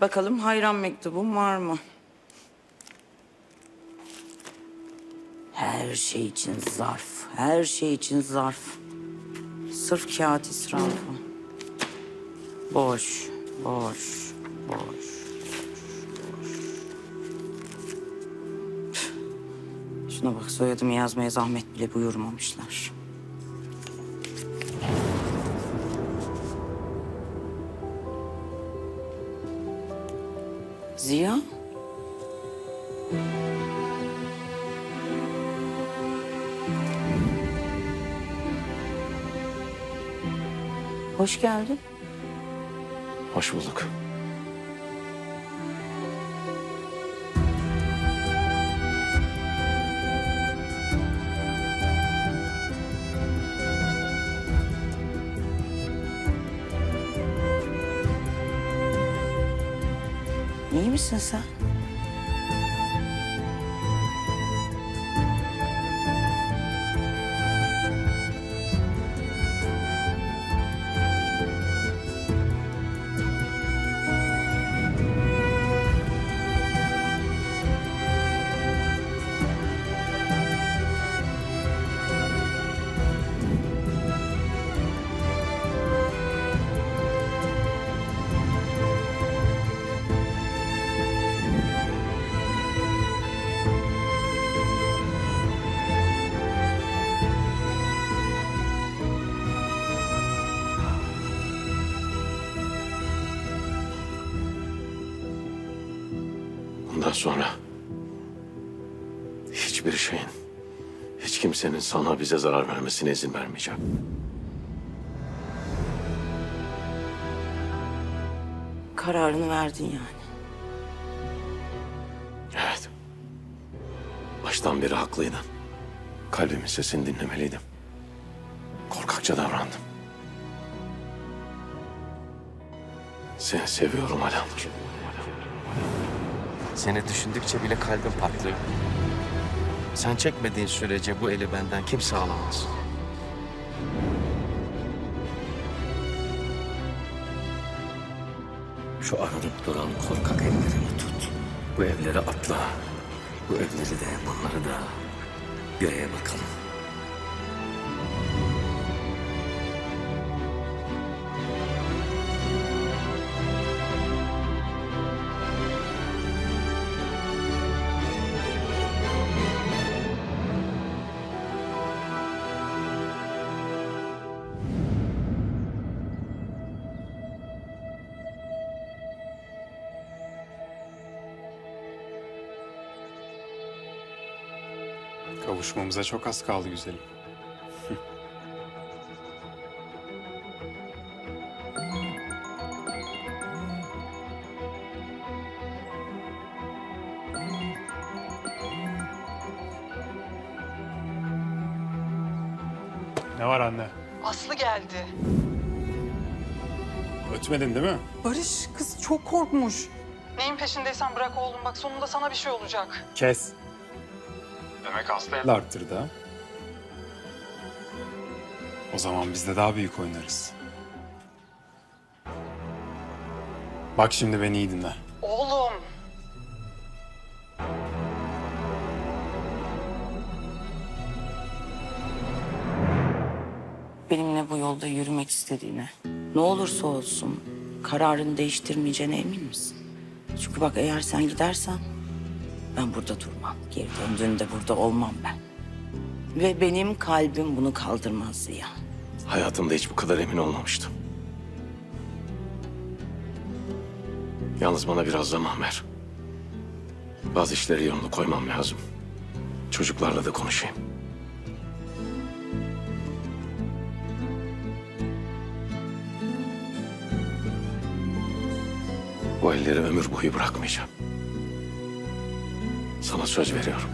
Bakalım hayran mektubum var mı? Her şey için zarf. Her şey için zarf. Sırf kağıt israfı. Boş, boş, boş. Şuna bak soyadımı yazmaya zahmet bile buyurmamışlar. Ziya? Hoş geldin. Hoş bulduk. İyi misin sen? Bundan sonra hiçbir şeyin, hiç kimsenin sana bize zarar vermesine izin vermeyeceğim. Kararını verdin yani. Evet. Baştan beri haklıydın. Kalbimin sesini dinlemeliydim. Korkakça davrandım. Seni seviyorum Alanur. Seni düşündükçe bile kalbim patlıyor. Sen çekmediğin sürece bu eli benden kimse alamaz. Şu aranıp duran korkak ellerimi tut. Bu evleri atla. Bu evleri de bunları da göğe bakalım. Kavuşmamıza çok az kaldı güzelim. Ne var anne? Aslı geldi. Ötmedin değil mi? Barış kız çok korkmuş. Neyin peşindeysen bırak oğlum bak sonunda sana bir şey olacak. Kes. Demek Aslı el arttırdı ha? O zaman biz de daha büyük oynarız. Bak şimdi beni iyi dinle. Oğlum. Benimle bu yolda yürümek istediğine, ne olursa olsun kararını değiştirmeyeceğine emin misin? Çünkü bak eğer sen gidersen ben burada durmam. Geri döndüğünde burada olmam ben. Ve benim kalbim bunu kaldırmaz Ziya. Hayatımda hiç bu kadar emin olmamıştım. Yalnız bana biraz zaman ver. Bazı işleri yoluna koymam lazım. Çocuklarla da konuşayım. Bu elleri ömür boyu bırakmayacağım. Sana söz veriyorum.